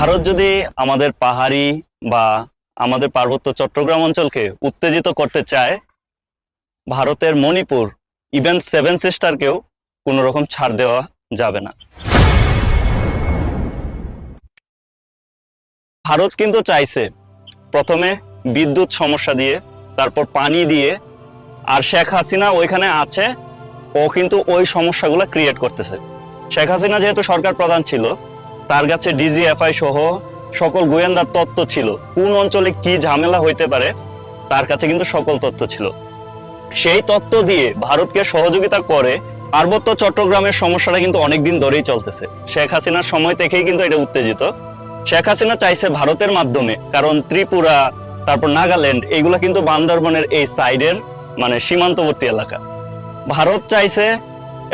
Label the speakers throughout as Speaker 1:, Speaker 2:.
Speaker 1: ভারত যদি আমাদের পাহাড়ি বা আমাদের পার্বত্য চট্টগ্রাম অঞ্চলকে উত্তেজিত করতে চায়, ভারতের মণিপুর ইভেন সেভেন সিস্টারকেও কোনো রকম ছাড় দেওয়া যাবে না। ভারত কিন্তু চাইছে প্রথমে বিদ্যুৎ সমস্যা দিয়ে, তারপর পানি দিয়ে, আর শেখ হাসিনা ওইখানে আছে, ও কিন্তু ওই সমস্যাগুলো ক্রিয়েট করতেছে। শেখ হাসিনা যেহেতু সরকার প্রধান ছিল তার কাছে ডিজিএফআই সহ সকল গোয়েন্দার তত্ত্ব ছিল। কোন অঞ্চলে কি ঝামেলা হইতে পারে, তার কাছে কিন্তু সকল তথ্য ছিল। সেই তত্ত্ব দিয়ে ভারতকে সহযোগিতা করে পার্বত্য চট্টগ্রামের সমস্যাটা কিন্তু অনেকদিন ধরেই চলতেছে। শেখ হাসিনার সময় থেকেই কিন্তু এটা উত্তেজিত। শেখ হাসিনা চাইছে ভারতের মাধ্যমে, কারণ ত্রিপুরা, তারপর নাগাল্যান্ড, এগুলা কিন্তু বান্দরবনের এই সাইডের মানে সীমান্তবর্তী এলাকা। ভারত চাইছে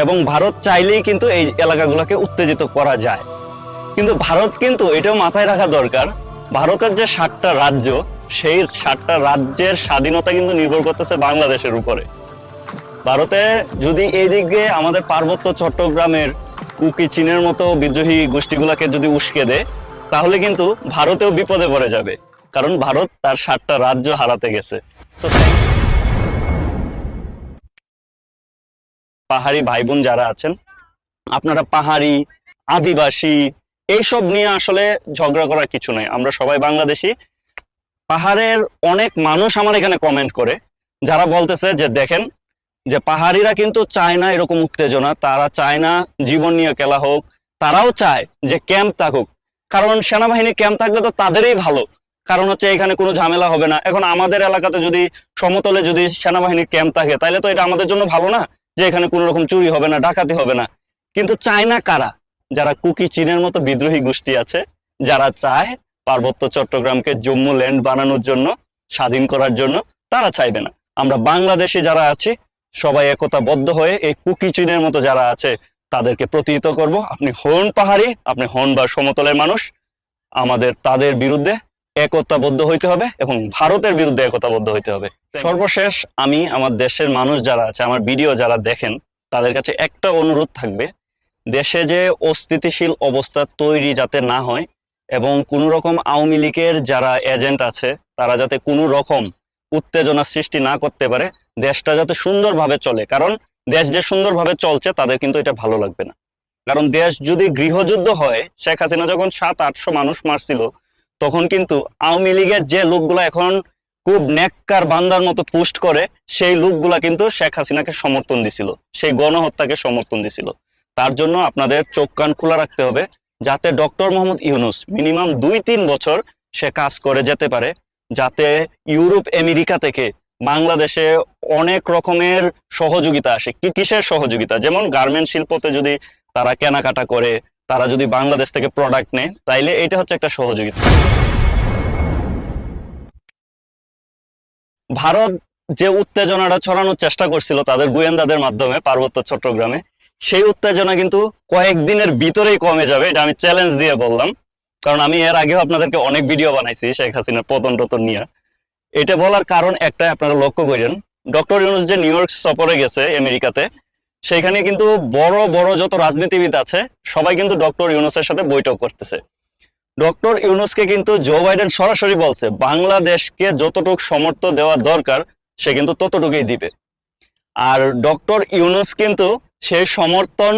Speaker 1: এবং ভারত চাইলেই কিন্তু এই এলাকাগুলোকে উত্তেজিত করা যায়। কিন্তু ভারত কিন্তু এটাও মাথায় রাখা দরকার। ভারতের যে সাতটা রাজ্য, সেই সাতটা রাজ্যের স্বাধীনতা কিন্তু নির্ভর করতেছে বাংলাদেশের উপরে। ভারতে যদি এই দিক আমাদের পার্বত্য চট্টগ্রামের কুকি চীনের মতো বিদ্রোহী গোষ্ঠীগুলোকে যদি উস্কে দেয়, তাহলে কিন্তু ভারতেও বিপদে পড়ে যাবে। কারণ ভারত তার সাতটা রাজ্য হারাতে গেছে. পাহাড়ি ভাই বোন যারা আছেন, আপনারা পাহাড়ি, আদিবাসী এইসব নিয়ে আসলে ঝগড়া করার কিছু নাই। আমরা সবাই বাংলাদেশি। পাহাড়ের অনেক মানুষ আমার এখানে কমেন্ট করে, যারা বলতেছে যে, দেখেন, যে পাহাড়িরা কিন্তু চায় না এরকম উত্তেজনা। তারা চায় না জীবন নিয়ে খেলা হোক। তারাও চায় যে ক্যাম্প থাকুক। কারণ সেনাবাহিনী ক্যাম্প থাকলে তো তাদেরই ভালো। কারণ হচ্ছে এখানে কোনো ঝামেলা হবে না। এখন আমাদের এলাকাতে যদি সমতলে যদি সেনাবাহিনীর ক্যাম্প থাকে তাহলে তো এটা আমাদের জন্য ভালো না যে এখানে কোনো রকম চুরি হবে না, ডাকাতি হবে না। কিন্তু চায় না কারা? যারা কুকি চীনের মতো বিদ্রোহী গোষ্ঠী আছে যারা চায় পার্বত্য চট্টগ্রামকে জম্মু ল্যান্ড বানানোর জন্য স্বাধীন করার জন্য তারা চাইবে না। আমরা বাংলাদেশে যারা আছি সবাই একতাবদ্ধ হয়ে এই কুকি চীনের মতো যারা আছে তাদেরকে প্রতিহিত করব। আপনি হন পাহাড়ি আপনি হন বা সমতলের মানুষ আমাদের তাদের বিরুদ্ধে একতাবদ্ধ হইতে হবে এবং ভারতের বিরুদ্ধে একতাবদ্ধ হইতে হবে। সর্বশেষ আমি আমার দেশের মানুষ যারা আছে আমার ভিডিও যারা দেখেন তাদের কাছে একটা অনুরোধ থাকবে দেশে যে অস্থিতিশীল অবস্থা তৈরি যাতে না হয় এবং কোনো রকম আওয়ামী লীগের যারা এজেন্ট আছে, তারা যাতে কোনো রকম উত্তেজনা সৃষ্টি না করতে পারে, দেশটা যাতে সুন্দরভাবে চলে। কারণ দেশ যে সুন্দরভাবে চলছে, তাদের কিন্তু এটা ভালো লাগবে না। কারণ দেশ যদি গৃহযুদ্ধ হয়, শেখ হাসিনা যখন সাত, আটশো মানুষ মারছিল, তখন কিন্তু আওয়ামী লীগের যে লোকগুলো এখন খুব নেককার বান্দার মতো পোস্ট করে, সেই লোকগুলা কিন্তু শেখ হাসিনাকে সমর্থন দিছিল। সেই গণহত্যাকে সমর্থন দিছিল। তার জন্য আপনাদের চোখ কান খোলা রাখতে হবে যাতে ডক্টর মোহাম্মদ ইউনুস মিনিমাম দুই তিন বছর সে কাজ করে যেতে পারে, যাতে ইউরোপ, আমেরিকা থেকে বাংলাদেশে অনেক রকমের সহযোগিতা আসে, কি কিসের সহযোগিতা? যেমন গার্মেন্ট শিল্পতে যদি তারা কেনাকাটা করে, তারা যদি বাংলাদেশ থেকে প্রোডাক্ট নেয়, তাইলে এটা হচ্ছে একটা সহযোগিতা। ভারত যে উত্তেজনাটা ছড়ানোর চেষ্টা করছিল তাদের গোয়েন্দাদের মাধ্যমে পার্বত্য চট্টগ্রামে সেই উত্তেজনা কিন্তু কয়েকদিনের ভিতরেই কমে যাবে, এটা আমি চ্যালেঞ্জ দিয়ে বললাম। কারণ আমি এর আগেও আপনাদেরকে অনেক ভিডিও বানাইছি শেখ হাসিনার পতন টতন নিয়ে। এটা বলার কারণ একটাই আপনারা লক্ষ্য করেন, ডক্টর ইউনুস যে নিউ ইয়র্ক সফরে গেছে আমেরিকাতে, সেখানে কিন্তু বড় বড় যত রাজনীতিবিদ আছে, সবাই কিন্তু ডক্টর ইউনুসের সাথে বৈঠক করতেছে। ডক্টর ইউনুসকে কিন্তু জো বাইডেন সরাসরি বলছে, বাংলাদেশকে যতটুকু সমর্থ দেওয়া দরকার, সে কিন্তু ততটুকুই দিবে। আর ডক্টর ইউনুস কিন্তু সেই সমর্থন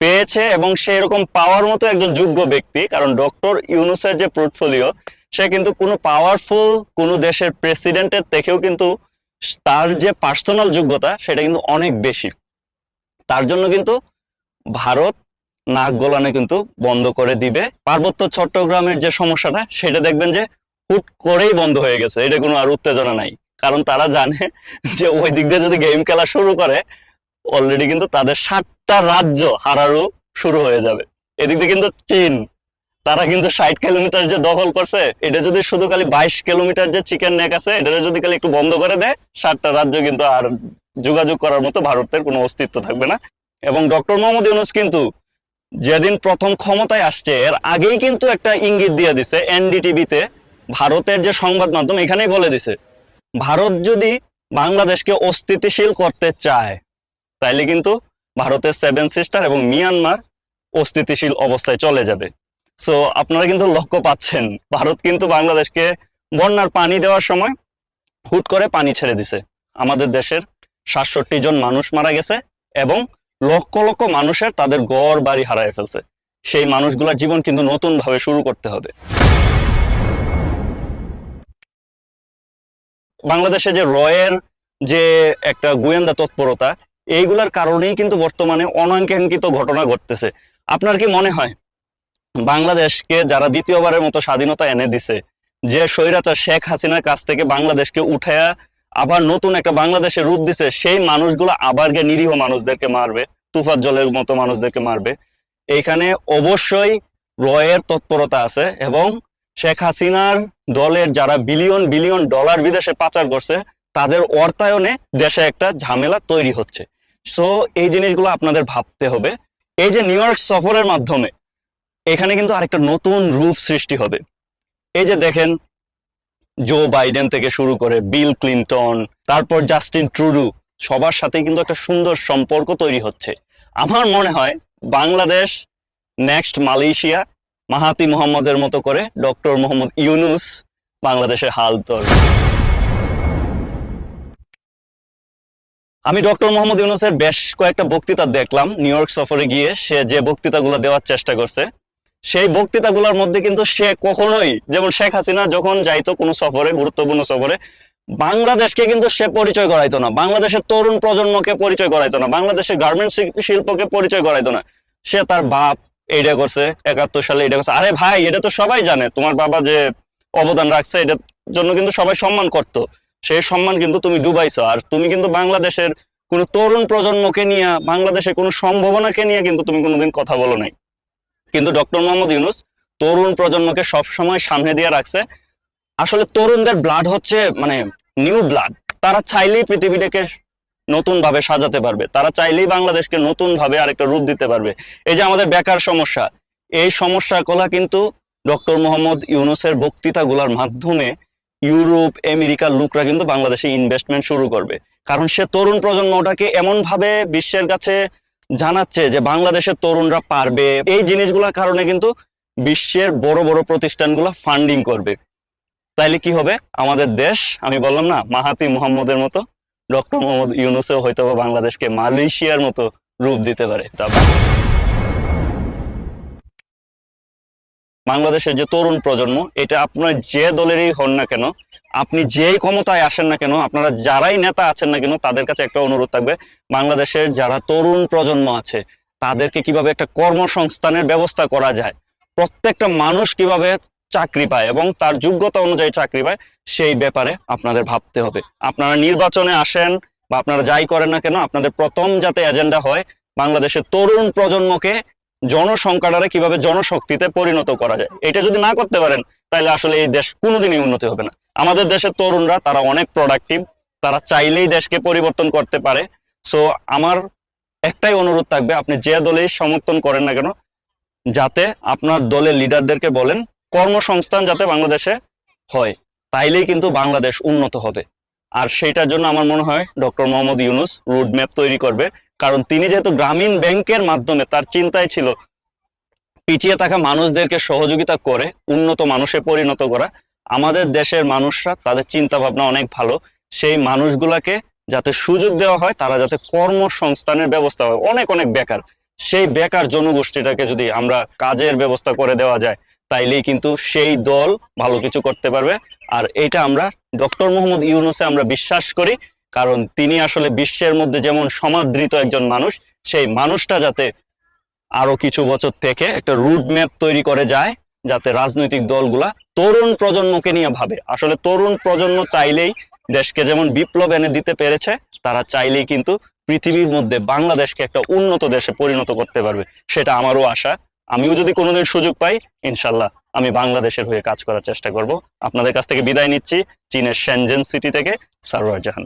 Speaker 1: পেয়েছে এবং সে এরকম পাওয়ার মতো একজন যোগ্য ব্যক্তি, কারণ ডক্টর ইউনুসের যে পোর্টফোলিও সে কিন্তু কোনো পাওয়ারফুল কোনো দেশের প্রেসিডেন্টের থেকেও কিন্তু তার যে পার্সোনাল যোগ্যতা, সেটা কিন্তু অনেক বেশি। তার জন্য কিন্তু ভারত নাক গলানো কিন্তু বন্ধ করে দিবে। পার্বত্য চট্টগ্রামের যে সমস্যাটা, সেটা দেখবেন যে হুট করেই বন্ধ হয়ে গেছে। এটা কোনো আর উত্তেজনা নাই। কারণ তারা জানে যে ওই দিক দিয়ে যদি গেম খেলা শুরু করে অলরেডি কিন্তু তাদের সাতটা রাজ্য হারারও শুরু হয়ে যাবে। এদিক দিয়ে কিন্তু চীন, তারা কিন্তু ষাট কিলোমিটার যে দখল করছে, এটা যদি শুধু খালি বাইশ কিলোমিটার যে চিকেন নেক আছে এটা যদি খালি একটু বন্ধ করে দেয়, সাতটা রাজ্য কিন্তু আর যোগাযোগ করার মতো ভারতের কোনো অস্তিত্ব থাকবে না। এবং ডক্টর মোহাম্মদ ইউনুস কিন্তু যেদিন প্রথম ক্ষমতায় আসছে, এর আগেই কিন্তু একটা ইঙ্গিত দিয়ে দিছে, এনডিটিভিতে ভারতের যে সংবাদ মাধ্যম, এখানেই বলে দিছে ভারত যদি বাংলাদেশকে অস্থিতিশীল করতে চায়, তাইলে কিন্তু ভারতের সেভেন সিস্টার এবং মিয়ানমার অস্থিতিশীল অবস্থায় চলে যাবে। সো আপনারা কিন্তু লক্ষ্য পাচ্ছেন, ভারত কিন্তু বাংলাদেশকে বন্যার পানি দেওয়ার সময় হুট করে পানি ছেড়ে দিছে। আমাদের দেশের সাতষট্টি জন মানুষ মারা গেছে এবং লক্ষ লক্ষ মানুষের তাদের গড় বাড়ি হারায় ফেলছে। সেই মানুষগুলোর জীবন কিন্তু নতুন ভাবে শুরু করতে হবে। বাংলাদেশে যে রয়ের যে একটা গোয়েন্দা তৎপরতা, এইগুলার কারণেই কিন্তু বর্তমানে অনাকাঙ্ক্ষিত ঘটনা ঘটতেছে। আপনার কি মনে হয়, বাংলাদেশকে যারা দ্বিতীয়বারের মতো স্বাধীনতা এনে দিছে, যে স্বৈরাচার শেখ হাসিনার কাছ থেকে বাংলাদেশকে উঠায়া আবার নতুন একটা বাংলাদেশের রূপ দিছে, সেই মানুষগুলো আবার গিয়ে নিরীহ মানুষদেরকে মারবে তুফাত জলের মতো মানুষদেরকে মারবে। এইখানে অবশ্যই রয়ের তৎপরতা আছে এবং শেখ হাসিনার দলের যারা বিলিয়ন বিলিয়ন ডলার বিদেশে পাচার করছে, তাদের অর্থায়নে দেশে একটা ঝামেলা তৈরি হচ্ছে। সো এই জিনিসগুলো আপনাদের ভাবতে হবে। এই যে নিউ ইয়র্ক সফরের মাধ্যমে, এখানে কিন্তু আরেকটা নতুন রূপ সৃষ্টি হবে। এই যে দেখেন জো বাইডেন থেকে শুরু করে বিল ক্লিনটন তারপর জাস্টিন ট্রুডু সবার সাথে কিন্তু একটা সুন্দর সম্পর্ক তৈরি হচ্ছে। আমার মনে হয় বাংলাদেশ নেক্সট মালয়েশিয়া মাহাতি মোহাম্মদের মতো করে ডক্টর মোহাম্মদ ইউনুস বাংলাদেশের হাল ধরবে আমি ডক্টর মোহাম্মদ ইউনুসের বেশ কয়েকটা বক্তৃতা দেখলাম, নিউ ইয়র্ক সফরে গিয়ে সে যে বক্তৃতাগুলো দেওয়ার চেষ্টা করছে, সেই বক্তৃতাগুলোর মধ্যে কিন্তু সে কখনোই, যেমন শেখ হাসিনা যখন যাইতো কোনো সফরে, গুরুত্বপূর্ণ সফরে, বাংলাদেশকে কিন্তু সে পরিচয় করাইতো না, বাংলাদেশের তরুণ প্রজন্মকে পরিচয় করাইতো না, বাংলাদেশের গার্মেন্টস শিল্পকে পরিচয় করাইতো না, সে তার বাপ এইটা করছে, একাত্তর সালে এটা করছে। আরে ভাই, এটা তো সবাই জানে। তোমার বাবা যে অবদান রাখছে, এটার জন্য কিন্তু সবাই সম্মান করতো। সেই সম্মান কিন্তু তুমি ডুবাইছো। আর তুমি কিন্তু বাংলাদেশের কোনো তরুণ প্রজন্মকে নিয়ে, বাংলাদেশের কোনো সম্ভাবনাকে নিয়ে কিন্তু তুমি কোনোদিন কথা বলো নাই। কিন্তু ডক্টর মোহাম্মদ ইউনুস তরুণ প্রজন্মকে সবসময় সামনে দিয়ে রাখছে। আসলে তরুণদের ব্লাড হচ্ছে মানে নিউ ব্লাড তারা চাইলেই পৃথিবীটাকে নতুন ভাবে সাজাতে পারবে। তারা চাইলেই বাংলাদেশকে নতুন ভাবে আরেকটা রূপ দিতে পারবে। এই যে আমাদের বেকার সমস্যা, এই সমস্যাগুলা কিন্তু ডক্টর মোহাম্মদ ইউনুসের বক্তৃতাগুলোর মাধ্যমে ইউরোপ, আমেরিকার লোকরা কিন্তু বাংলাদেশে ইনভেস্টমেন্ট শুরু করবে। কারণ সে তরুণ প্রজন্মটাকে এমন ভাবে বিশ্বের কাছে জানাচ্ছে যে বাংলাদেশের তরুণরা পারবে। এই জিনিসগুলোর কারণে কিন্তু বিশ্বের বড় বড় প্রতিষ্ঠানগুলো ফান্ডিং করবে। তাইলে কি হবে? আমাদের দেশ, আমি বললাম না মাহাতি মুহাম্মদের মতো ডক্টর মোহাম্মদ ইউনুসেও হয়তো বাংলাদেশকে মালয়েশিয়ার মতো রূপ দিতে পারে। বাংলাদেশের যে তরুণ প্রজন্ম, এটা আপনার যে দলেরই হন না কেন, আপনি যেই ক্ষমতায় আসেন না কেন, আপনারা যারাই নেতা আছেন না কেন, তাদের কাছে একটা অনুরোধ থাকবে, বাংলাদেশের যারা তরুণ প্রজন্ম আছে, তাদেরকে কীভাবে একটা কর্মসংস্থানের ব্যবস্থা করা যায়, প্রত্যেকটা মানুষ কীভাবে চাকরি পায় এবং তার যোগ্যতা অনুযায়ী চাকরি পায়, সেই ব্যাপারে আপনাদের ভাবতে হবে। আপনারা নির্বাচনে আসেন বা আপনারা যাই করেন না কেন, আপনাদের প্রথম যাতে এজেন্ডা হয়, বাংলাদেশের তরুণ প্রজন্মকে জনসংখ্যাটারে কীভাবে জনশক্তিতে পরিণত করা যায়, এটা যদি না করতে পারেন, তাহলে আসলে এই দেশ কোনোদিনই উন্নতি হবে না। আমাদের দেশের তরুণরা, তারা অনেক প্রোডাক্টিভ তারা চাইলেই দেশকে পরিবর্তন করতে পারে। সো আমার একটাই অনুরোধ থাকবে, আপনি যে দলেই সমর্থন করেন না কেন, যাতে আপনার দলের লিডারদেরকে বলেন কর্মসংস্থান যাতে বাংলাদেশে হয়, তাইলেই কিন্তু বাংলাদেশ উন্নত হবে। আর সেটার জন্য আমার মনে হয় doctor Mohammad Yunus route map তৈরি করবে। কারণ তিনি যেহেতু গ্রামীণ ব্যাংকের মাধ্যমে তার চিন্তায় ছিল, পিছিয়ে থাকা মানুষদেরকে সহযোগিতা করে, উন্নত মানুষে পরিণত করা, আমাদের দেশের মানুষরা, তাদের চিন্তা ভাবনা অনেক ভালো। সেই মানুষগুলাকে যাতে সুযোগ দেওয়া হয়, তারা যাতে কর্মসংস্থানের ব্যবস্থা হয়। অনেক অনেক বেকার। সেই বেকার জনগোষ্ঠীটাকে যদি আমরা কাজের ব্যবস্থা করে দেওয়া যায় তাইলেই কিন্তু সেই দল ভালো কিছু করতে পারবে। আর এটা আমরা ডক্টর মোহাম্মদ ইউনুসে আমরা বিশ্বাস করি, কারণ তিনি আসলে বিশ্বের মধ্যে যেমন সমাদৃত একজন মানুষ, সেই মানুষটা যাতে আরও কিছু বছর থেকে একটা রুট ম্যাপ তৈরি করে যায়, যাতে রাজনৈতিক দলগুলা তরুণ প্রজন্মকে নিয়ে ভাবে। আসলে তরুণ প্রজন্ম চাইলেই দেশকে যেমন বিপ্লব এনে দিতে পেরেছে, তারা চাইলেই কিন্তু পৃথিবীর মধ্যে বাংলাদেশকে একটা উন্নত দেশে পরিণত করতে পারবে, সেটা আমারও আশা। আমিও যদি কোনোদিন সুযোগ পাই, ইনশাল্লাহ আমি বাংলাদেশের হয়ে কাজ করার চেষ্টা করব। আপনাদের কাছ থেকে বিদায় নিচ্ছি, চীনের শ্যানজেন সিটি থেকে সারোয়ার জাহান।